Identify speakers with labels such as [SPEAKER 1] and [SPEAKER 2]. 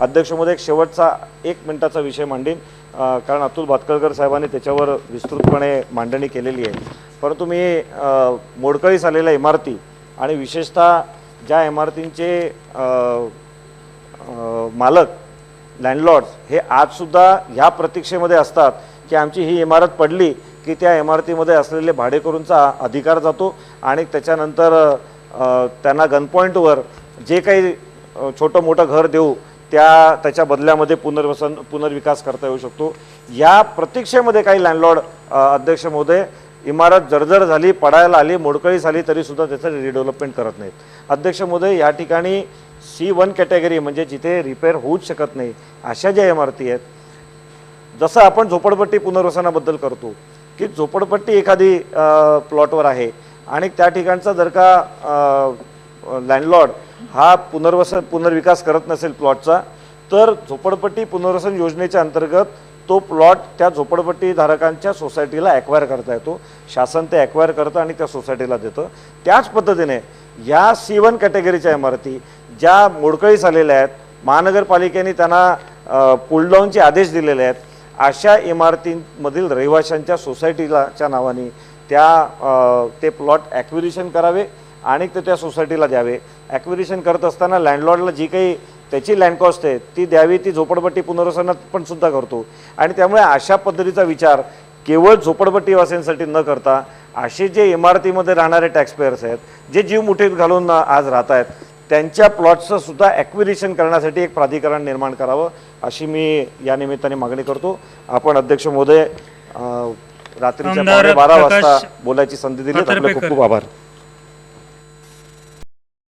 [SPEAKER 1] अध्यक्ष महोदय एक शेवटचा एक मिनिटाचा विषय मांडीन. कारण अतुल भातकरकर साहेबांनी त्याच्यावर विस्तृतपणे मांडणी केलेली आहे. परंतु मी मोडकळीस आलेल्या इमारती आणि विशेषतः ज्या इमारतींचे मालक लँडलॉर्ड्स हे आजसुद्धा ह्या प्रतीक्षेमध्ये असतात की आमची ही इमारत पडली की त्या इमारतीमध्ये असलेले भाडेकरूंचा अधिकार जातो आणि त्याच्यानंतर त्यांना गनपॉईंटवर जे काही छोटं मोठं घर देऊ त्या त्याच्या बदल्यामध्ये पुनर्वसन पुनर्विकास करता येऊ शकतो. या प्रतीक्षेमध्ये काही लँडलॉर्ड अध्यक्ष महोदय इमारत जर्जर झाली पडायला आली मोडकळी झाली तरीसुद्धा त्याचं रिडेव्हलपमेंट करत नाहीत. अध्यक्ष महोदय या ठिकाणी सी वन कॅटेगरी म्हणजे जिथे रिपेअर होऊच शकत नाही अशा ज्या इमारती आहेत जसं आपण झोपडपट्टी पुनर्वसनाबद्दल करतो की झोपडपट्टी एखादी प्लॉटवर आहे आणि त्या ठिकाणचा जर का लँडलॉर्ड हा पुनर्वसन पुनर्विकास करत नसेल प्लॉटचा तर झोपडपट्टी पुनर्वसन योजनेच्या अंतर्गत तो प्लॉट त्या झोपडपट्टी धारकांच्या सोसायटीला ॲक्वायर करता येतो. शासन ते ॲक्वायर करतं आणि त्या सोसायटीला देतं. त्याच पद्धतीने या सी वन कॅटेगरीच्या इमारती ज्या मोडकळीस आलेल्या आहेत महानगरपालिकेने त्यांना पुलडाऊनचे आदेश दिलेले आहेत अशा इमारतींमधील रहिवाशांच्या सोसायटीलाच्या नावाने त्या ते प्लॉट ॲक्विरिशन करावे आणि ते त्या सोसायटीला द्यावे. ॲक्विरिशन करत असताना लँडलॉर्डला जी काही त्याची लँड कॉस्ट आहे ती द्यावी ती झोपडपट्टी पुनर्वसनात पण सुद्धा करतो. आणि त्यामुळे अशा पद्धतीचा विचार केवळ झोपडपट्टीवासियांसाठी न करता असे जे इमारतीमध्ये राहणारे टॅक्सपेयर्स आहेत जे जीव मुठीत घालून आज राहत आहेत त्यांच्या प्लॉटचं सुद्धा ॲक्विरिशन करण्यासाठी एक प्राधिकरण निर्माण करावं अशी मी या निमित्ताने मागणी करतो. आपण अध्यक्ष महोदय रात्रीच्या बारा वाजता बोलायची संधी दिली. आपले खूप. खूप आभार.